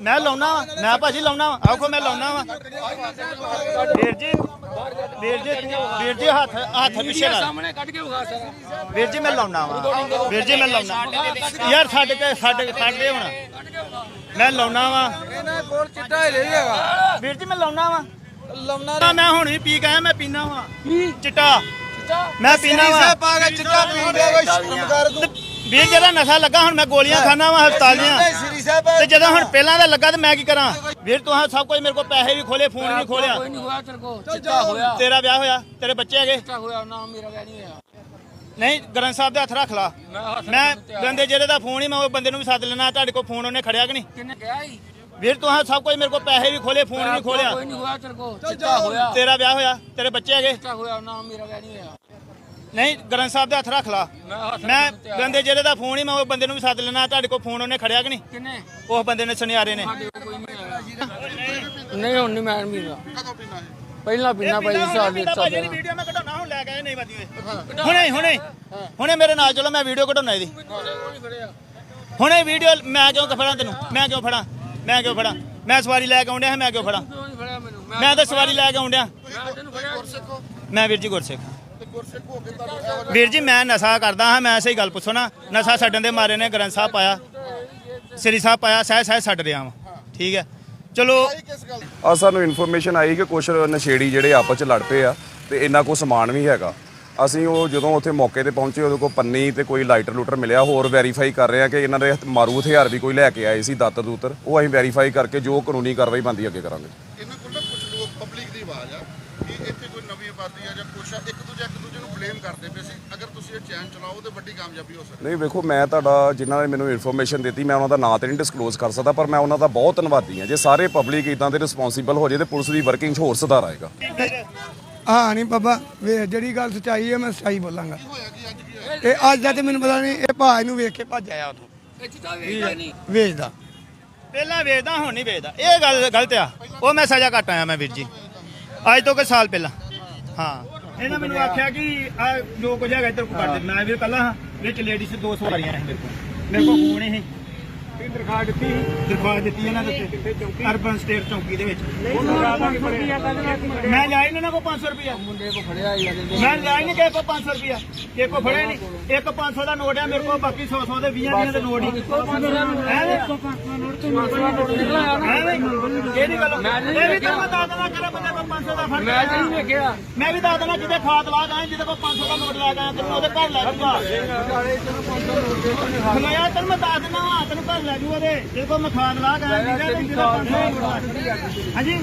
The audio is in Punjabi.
ਮੈਂ ਲਾਉਣਾ ਵਾ ਮੈਂ ਭਾਜੀ ਲਾਉਣਾ ਵਾ। ਆਖੋ ਮੈਂ ਲਾਉਣਾ ਵਾ। ਵੀਰ ਜੀ ਵੀਰ ਜੀ ਵੀਰ ਜੀ ਹੱਥ ਹੱਥ ਪਿੱਛੇ ਲਾ ਸਾਹਮਣੇ ਕੱਢ ਕੇ ਵਿਖਾ ਸਾਰਾ ਵੀਰ ਜੀ ਮੈਂ ਲਾਉਣਾ ਵਾ। ਵੀਰ ਜੀ ਮੈਂ ਲਾਉਣਾ ਯਾਰ ਕੇ ਛੱਡ ਛੱਡ ਦੇ ਹੁਣ। ਮੈਂ ਲਾਉਣਾ ਵਾ। ਇਹਨਾਂ ਕੋਲ ਚਿੱਟਾ ਹੀ ਨਹੀਂ ਹੈਗਾ ਵੀਰ ਜੀ ਮੈਂ ਲਾਉਣਾ ਵਾ। ਲਮਨਾ ਮੈਂ ਹੁਣ ਵੀ ਪੀ ਕੇ ਆਇਆ ਮੈਂ ਪੀਣਾ ਵਾ। ਚਿੱਟਾ। ਮੈਂ ਪੀਣਾ ਵਾ। ਸਾਹਿਬ ਪਾ ਕੇ ਚਿੱਟਾ ਪੀਂਦੇ ਕੋਈ ਸ਼ਰਮ ਕਰ ਤੂੰ। ਵੀਰ ਜਿਹੜਾ ਨਸ਼ਾ ਲੱਗਾ ਹੁਣ ਮੈਂ ਗੋਲੀਆਂ ਖਾਣਾ ਵਾ ਹਸਪਤਾਲ ਦੀਆਂ। ਤੇ ਜਦੋਂ ਹੁਣ ਪਹਿਲਾਂ ਦਾ ਲੱਗਾ ਤੇ ਮੈਂ ਕੀ ਕਰਾਂ? ਵੀਰ ਤੂੰ ਸਭ ਕੁਝ ਮੇਰੇ ਕੋਲ ਪੈਸੇ ਵੀ ਖੋਲੇ ਫੋਨ ਵੀ ਖੋਲਿਆ ਕੋਈ ਨਹੀਂ ਹੋਇਆ ਤੇਰੇ ਕੋ ਚਿੱਟਾ ਹੋਇਆ। ਤੇਰਾ ਵਿਆਹ ਹੋਇਆ ਤੇਰੇ ਬੱਚੇ ਹੈਗੇ। ਚਿੱਟਾ ਹੋਇਆ ਨਾ ਮੇਰਾ ਵਿਆਹ ਨਹੀਂ ਹੋਇਆ। ਨਹੀਂ ਗ੍ਰੰਥ ਸਾਹਿਬ ਦੇ ਹੱਥ ਰੱਖ ਲਾ। ਮੈਂ ਬੰਦੇ ਜਿਹੜੇ ਦਾ ਫੋਨ ਹੀ ਮੈਂ ਉਹ ਬੰਦੇ ਨੂੰ ਵੀ ਸੱਦ ਲੈਣਾ ਤੁਹਾਡੇ ਕੋਲ ਫੋਨ ਉਹਨੇ ਖੜਿਆ ਕਿ ਨਹੀਂ? ਕਿੰਨੇ ਕਿਹਾ ਹੀ ਵੀਰ ਤੂੰ ਸਭ ਕੁਝ ਮੇਰੇ ਕੋਲ ਪੈਸੇ ਵੀ ਖੋਲੇ ਫੋਨ ਵੀ ਖੋਲਿਆ ਕੋਈ ਨਹੀਂ ਹੋਇਆ ਤੇਰੇ ਕੋ ਚਿੱਟਾ ਹੋਇਆ। ਤੇਰਾ ਵਿਆਹ ਹੋਇਆ ਤੇਰੇ ਬੱਚੇ ਹੈਗੇ। ਚਿੱਟਾ ਹੋਇਆ ਨਾ ਮੇਰਾ ਵਿਆਹ ਨਹੀਂ ਹੋਇਆ। ਨਹੀਂ ਗ੍ਰੰਥ ਸਾਹਿਬ ਦੇ ਹੱਥ ਰੱਖ ਲਾ। ਮੈਂ ਬੰਦੇ ਜਿਹੜੇ ਦਾ ਫੋਨ ਹੀ ਮੈਂ ਉਹ ਬੰਦੇ ਨੂੰ ਵੀ ਸੱਦ ਲੈਣਾ ਤੁਹਾਡੇ ਕੋਲ ਫੋਨ ਉਹਨੇ ਖੜਿਆ ਕਿ ਨਹੀਂ? ਕਿੰਨੇ? ਉਸ ਬੰਦੇ ਨੇ ਸੁਨਿਆਰੇ ਨੇ। ਨਹੀਂ ਹੁਣ ਨਹੀਂ ਮੈਂ ਮੀਰਾ ਪਹਿਲਾਂ ਪੀਣਾ ਭਾਈ ਸਾਲ ਦੇ ਸਾਲ ਜਿਹੜੀ ਵੀਡੀਓ ਮੈਂ ਕਢਾਉਣਾ ਹੁਣ ਲੈ ਕੇ ਨਹੀਂ ਵਾਦੀ ਓਏ ਹੁਣੇ ਹੁਣੇ ਹੁਣੇ ਮੇਰੇ ਨਾਲ ਚਲੋ ਮੈਂ ਵੀਡੀਓ ਕਢਾਉਣਾ ਇਹਦੀ। ਹੁਣੇ ਵੀਡੀਓ ਮੈਂ ਕਿਉਂ ਫੜਾਂ ਤੈਨੂੰ? ਮੈਂ ਕਿਉਂ ਫੜਾਂ? ਮੈਂ ਕਿਉਂ ਫੜਾਂ? ਮੈਂ ਸਵਾਰੀ ਲੈ ਕੇ ਆਉਂਦਿਆ ਮੈਂ ਕਿਉਂ ਫੜਾਂ? ਮੈਂ ਤਾਂ ਸਵਾਰੀ ਲੈ ਕੇ ਆਉਂਦਿਆ ਮੈਂ ਤੈਨੂੰ ਫੜਿਆ। ਮੈਂ ਵੀਰ ਜੀ ਗੁਰਸਿੱਖ। ਵੀਰ ਜੀ ਮੈਂ ਨਸ਼ਾ ਕਰਦਾ ਹਾਂ ਮੈਂ ਸਹੀ ਗੱਲ ਪੁੱਛੋ ਨਾ। ਨਸ਼ਾ ਛੱਡਣ ਦੇ ਮਾਰੇ ਨੇ ਗ੍ਰੰਥ ਸਾਹਿਬ ਪਾਇਆ। ਸ੍ਰੀ ਸਾਹਿਬ ਪਾਇਆ ਸਹਿ ਸਹਿ ਛੱਡ ਰਿਹਾ ਵਾਂ। ਠੀਕ ਹੈ। ਚਲੋ ਆ ਸਾਨੂੰ ਇਨਫੋਰਮੇਸ਼ਨ ਆਈ ਕਿ ਕੁਝ ਨਸ਼ੇੜੀ ਜਿਹੜੇ ਆਪਸ ਚ ਲੜ ਪਏ ਆ ਤੇ ਇੰਨਾ ਕੋ ਸਮਾਨ ਵੀ ਹੈਗਾ। ਅਸੀਂ ਉਹ ਜਦੋਂ ਉੱਥੇ ਮੌਕੇ ਤੇ ਪਹੁੰਚੇ ਉਹਦੇ ਕੋਲ ਪੰਨੀ ਤੇ ਕੋਈ ਲਾਈਟਰ ਲੂਟਰ ਮਿਲਿਆ। ਹੋਰ ਵੈਰੀਫਾਈ ਕਰ ਰਹੇ ਆ ਕਿ ਇਹਨਾਂ ਦੇ ਮਾਰੂ ਹਥਿਆਰ ਵੀ ਕੋਈ ਲੈ ਕੇ ਆਏ ਸੀ ਦਾਤਰ ਦੂਤਰ। ਉਹ ਅਸੀਂ ਵੈਰੀਫਾਈ ਕਰਕੇ ਜੋ ਕਾਨੂੰਨੀ ਕਾਰਵਾਈ ਬਣਦੀ ਅੱਗੇ ਕਰਾਂਗੇ। ਇਹਨਾਂ ਕੋਲ ਨਾ ਕੁਝ ਲੋਕ ਪਬਲਿਕ ਦੀ ਆਵਾਜ਼ ਆ। ਕਿ ਇੱਥੇ ਕੋਈ ਨਵੀਂ ਆਬਾਦੀ ਆ ਜਾਂ ਕੁਛ ਆ ਇੱਕ ਦੂਜੇ ਇੱਕ ਦੂਜੇ ਨੂੰ ਬਲੇਮ ਕਰਦੇ ਪਏ ਸੀ। ਅਗਰ ਤੁਸੀਂ ਇਹ ਚੈਨ ਚਲਾਓ ਤੇ ਵੱਡੀ ਕਾਮਯਾਬੀ ਹੋ ਸਕਦੀ। ਨਹੀਂ ਵੇਖੋ ਮੈਂ ਤੁਹਾਡਾ ਜਿਨ੍ਹਾਂ ਨੇ ਮੈਨੂੰ ਇਨਫੋਰਮੇਸ਼ਨ ਦਿੱਤੀ ਮੈਂ ਉਹਨਾਂ ਦਾ ਨਾਂ ਤੇ ਨਹੀਂ ਡਿਸਕਲੋਜ਼ ਕਰ ਸਕਦਾ ਪਰ ਮੈਂ ਉਹਨਾਂ ਦਾ ਬਹੁਤ ਧੰਨਵਾਦੀ ਹਾਂ। ਜੇ ਸਾਰੇ ਪਬਲਿਕ ਇਦਾਂ ਦੇ ਰਿਸਪੌਂਸੀਬਲ ਹੋ ਜੇ ਤੇ ਪੁਲਿਸ ਦੀ ਵਰਕਿੰਗ 'ਚ ਹੋਰ ਸੁਧਾਰ ਆਏਗਾ। ਹਾਂ ਨਹੀਂ ਬਾਬਾ ਵੇ ਜਿਹੜੀ ਗੱਲ ਸੱਚਾਈ ਹੈ ਮੈਂ ਸੱਚਾਈ ਬੋਲਾਂਗਾ। ਇਹ ਅੱਜ ਦਾ ਤੇ ਮੈਨੂੰ ਪਤਾ ਨਹੀਂ ਇਹ ਭਾਜ ਨੂੰ ਵੇਖ ਕੇ ਭੱਜ ਆਇਆ ਨਹੀਂ। ਵੇਚਦਾ ਪਹਿਲਾਂ ਵੇਚਦਾ ਹੁਣ ਨਹੀਂ ਵੇਚਦਾ ਇਹ ਗੱਲ ਗਲਤ ਆ। ਉਹ ਮੈਂ ਸਜ਼ਾ ਕੱਟ ਆਇਆ ਮੈਂ ਵੀਰ ਜੀ। ਅੱਜ ਤੋਂ ਕੋਈ ਸਾਲ ਪਹਿਲਾਂ। ਹਾਂ। ਇਹਨਾਂ ਮੈਨੂੰ ਆਖਿਆ ਕਿ ਆ ਜੋ ਕੁਝ ਹੈਗਾ ਇੱਧਰ ਕਰ ਦੇ ਮੈਂ ਵੀ ਪਹਿਲਾਂ ਹਾਂ, ਵਿੱਚ ਲੇਡੀਜ਼ ਦੋ ਸਵਾਰੀਆਂ ਨੇ ਮੇਰੇ ਕੋਲ। ਮੇਰੇ ਕੋਲ ਫੋਨ ਇਹ। ਦਰਖਾਸਤ ਦਿੱਤੀ ਦਰਖਾਸਤ ਦਿੱਤੀ ਇਹਨਾਂ ਦੇ ਉੱਤੇ। ਅਰਬਨ ਸਟੇਟ ਚੌਕੀ ਦੇ ਵਿੱਚ। ਮੈਂ ਲਿਆ ਇਹਨਾਂ ਕੋਲ 500 ਰੁਪਇਆ ਮੁੰਡੇ ਕੋ ਫੜਿਆ ਹੀ ਮੈਂ ਲਿਆ ਹੀ ਨਹੀਂ ਕਿਸੇ ਕੋਲ 500 ਰੁਪਇਆ ਕਿਸੇ ਕੋਲ ਫੜਿਆ ਨਹੀਂ। ਇੱਕ 500 ਦਾ ਨੋਟ ਆ ਮੇਰੇ ਕੋਲ ਬਾਕੀ 100 100 ਦੇ 20 ਦੀਆਂ ਦੇ ਨੋਟ ਹੀ? ਨਹੀਂ ਇਹ ਵੀ ਮੈਂ ਦੱਸ ਦੇਣਾ ਕਿਹੜਾ ਬੰਦੇ ਕੋਲ 500 ਦਾ ਫੜ ਮੈਂ ਨਹੀਂ ਵੇਖਿਆ। ਮੈਂ ਵੀ ਦੱਸ ਦੇਣਾ ਜਿਹਦੇ ਖਾਤ ਲਾ ਗਏ ਜਿਹਦੇ ਕੋਲ 500 ਦਾ ਨੋਟ ਲੈ ਗਏ ਤੈਨੂੰ ਉਹਦੇ ਘਰ ਲੈ ਜੂਗਾ। ਖਲੋਇਆ ਤੈਨੂੰ ਮੈਂ ਦੱਸ ਦੇਣਾ ਤੈਨੂੰ ਘਰ ਲੈ ਜੂਗਾ ਉਹਦੇ। ਜਿਹਦੇ ਕੋਲ ਮੈਂ ਖਾਤ ਲਾ ਗਏ ਜਿਹਦੇ ਕੋਲ 500 ਦਾ ਨੋਟ ਹਾਂਜੀ?